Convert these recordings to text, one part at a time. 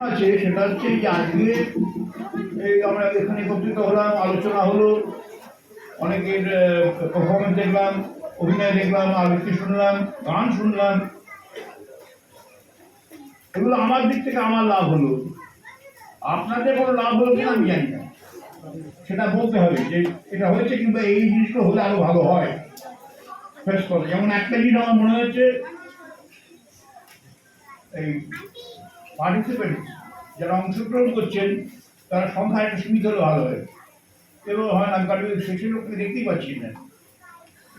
আছে, সেটা হচ্ছে যে আজকে এই আমরা এখানে একত্রিত হলাম, আলোচনা হলো, অনেকের পারফরমেন্স দেখলাম, অভিনয় দেখলাম, আবৃত্তি শুনলাম, গান শুনলাম। এগুলো আমার দিক থেকে আমার লাভ হলো। আপনাদের কোনো লাভ হলো কিনা আমি জানি না। সেটা বলতে হবে যে এটা হয়েছে কিংবা এই জিনিসটা হলে আরও ভালো হয়। ফেস করে যেমন একটা জিনিস আমার মনে হয়েছে, এই পার্টিসিপেন্ট যারা অংশগ্রহণ করছেন, তারা সংখ্যা একটু সীমিত হলে ভালো হয়। এবং হয় না কারণ শেষে লোককে দেখতেই পাচ্ছি না।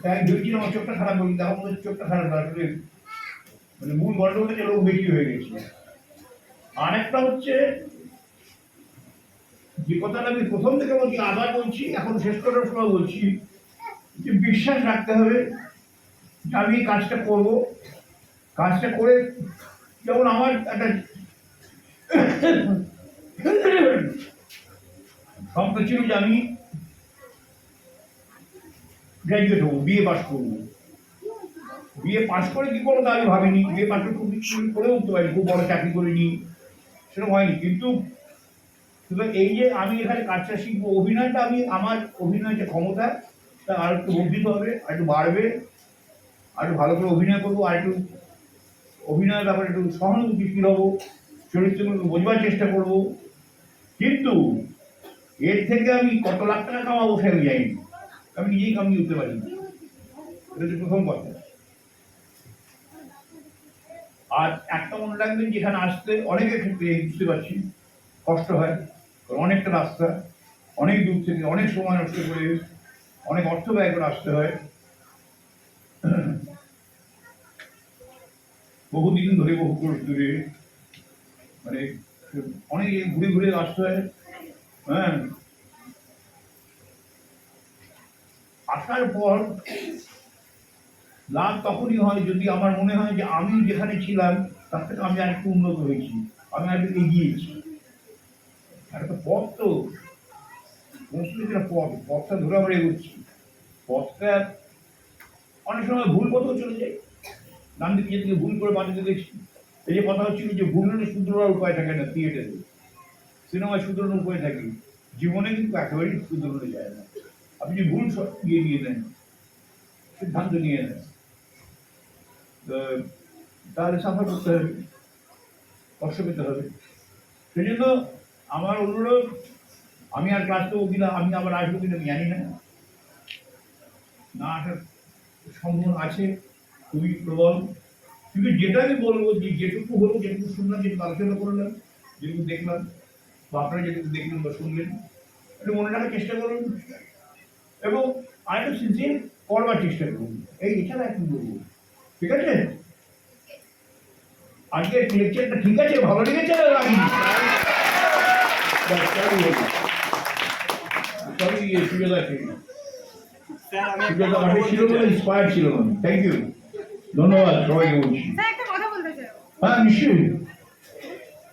তাই আমি ভেবেছিলাম আমার চোখটা খারাপ করি তখন হচ্ছে চোখটা খারাপ আসলে মানে মূল গন্ডগোল থেকে লোক বেশি হয়ে গেছে। আরেকটা হচ্ছে, যে কথাটা আমি প্রথম থেকে বলছি, আবার বলছি, এখন শেষ করার সময় বলছি, যে বিশ্বাস রাখতে হবে যে আমি কাজটা করব। কাজটা করে যেমন আমার একটা স্বপ্ন ছিল যে আমি গ্র্যাজুয়েট হব বিএ পাস করব। বিএ পাস করে কি করব তা আমি ভাবিনি। বিএ পাস করে খুব করে উঠতে পারি খুব বড় চাকরি করিনি, সেরকম হয়নি। কিন্তু এই যে আমি এখানে কাজটা শিখব, অভিনয়টা আমি, আমার অভিনয় যে ক্ষমতা, তা আর একটু বর্ধিত হবে, আর একটু বাড়বে, আর একটু ভালো করে অভিনয় করব, আর একটু অভিনয়ের ব্যাপারে একটু সহানুভূতিশীল হব। চরিত্রগুলো বোঝবার চেষ্টা করব। কিন্তু এর থেকে আমি কত লাখ টাকা কামাবো সে আমি জানি না। আমি নিজেই কামিয়ে উঠতে পারি এটা হচ্ছে প্রথম কথা। আর একটা মনে রাখবেন, যেখানে আসতে অনেকের ক্ষেত্রে বুঝতে পারছি কষ্ট হয়, কারণ অনেকটা রাস্তা, অনেক দূর থেকে, অনেক সময় নষ্ট করে, অনেক অর্থ ব্যয় করে আসতে হয়। বহুদিন ধরে বহু দূরে মানে অনেক ঘুরে ঘুরে আসতে হয়। হ্যাঁ। আসার পর, লাভ তখনই হয় যদি আমার মনে হয় যে আমি যেখানে ছিলাম, তার থেকে আমি আরেকটু উন্নত হয়েছি, আমি আরেকটু এগিয়েছি। একটা পথ তো একটা পথ, পথটা ধরে আমরা এগোচ্ছি। পথটা অনেক সময় ভুল পথেও চলে যায়। ডান দিকে থেকে ভুল করে বাঁ দিকে দেখছি এই যে কথা হচ্ছিল যে হলে শুধরানোর উপায় থাকে না থিয়েটারে সিনেমায় শুধরানোর উপায় থাকে। জীবনে কিন্তু একেবারেই শুধরানো যায় না। আপনি যে ভুল ইয়ে নিয়ে নেন সিদ্ধান্ত নিয়ে নেন তাহলে সাফার করতে হবে, কষ্ট পেতে হবে। সেই জন্য আমার অনুরোধ, আমি আর ক্লাস করব কিনা, আমি আবার আসব কিনা আমি জানি না। না আসার সম্ভাবনা আছে, খুবই প্রবল। কিন্তু যেটা আমি বলব যে যেটুকু হলো যেটুকু শুনলাম যেটুকু আলোচনা করলাম যেটুকু দেখলাম বা আপনারা যেটুকু দেখলেন বা শুনলেন একটু মনে রাখার চেষ্টা করুন। এবং আরেকটু সিনসিয়ার করবার চেষ্টা করুন। এই এছাড়া এখন বলব? ঠিক আছে? আজকে লেকচারটা ঠিক আছে? ভালো লেগেছে? আমি ছিল বলে। ইন্সপায়ার থ্যাংক ইউ ধন্যবাদ সবাইকে বলছি। হ্যাঁ নিশ্চয়ই।